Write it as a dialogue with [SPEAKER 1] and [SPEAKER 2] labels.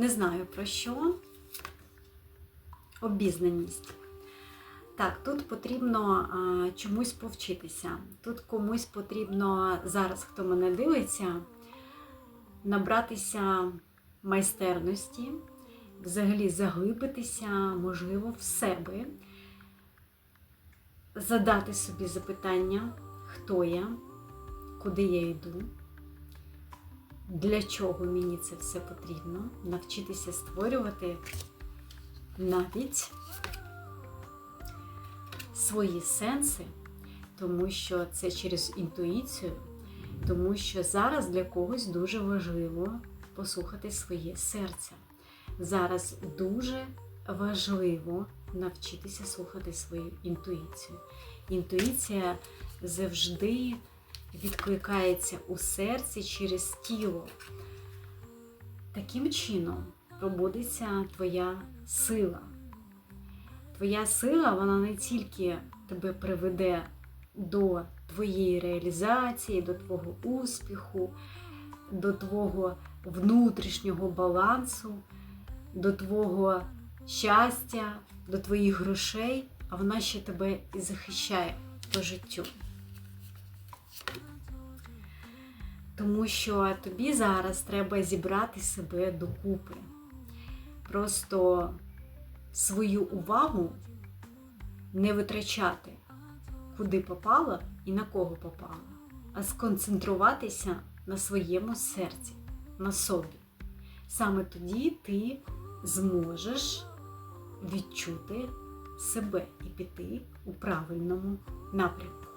[SPEAKER 1] Не знаю про що. Обізнаність. Так, тут потрібно а, чомусь повчитися. Тут комусь потрібно зараз, хто мене дивиться, набратися майстерності, взагалі заглибитися, можливо, в себе, задати собі запитання, хто я, куди я йду, для чого мені це все потрібно, навчитися створювати навіть свої сенси, тому що це через інтуїцію, тому що зараз для когось дуже важливо послухати своє серце. Зараз дуже важливо навчитися слухати свою інтуїцію. Інтуїція завжди відкликається у серці через тіло. Таким чином пробудиться твоя сила. Твоя сила, вона не тільки тебе приведе до твоєї реалізації, до твого успіху, до твого внутрішнього балансу, до твого щастя, до твоїх грошей, а вона ще тебе і захищає по життю. Тому що тобі зараз треба зібрати себе докупи. Просто свою увагу не витрачати, куди попала і на кого попала, а сконцентруватися на своєму серці, на собі. Саме тоді ти зможеш відчути себе і піти у правильному напрямку.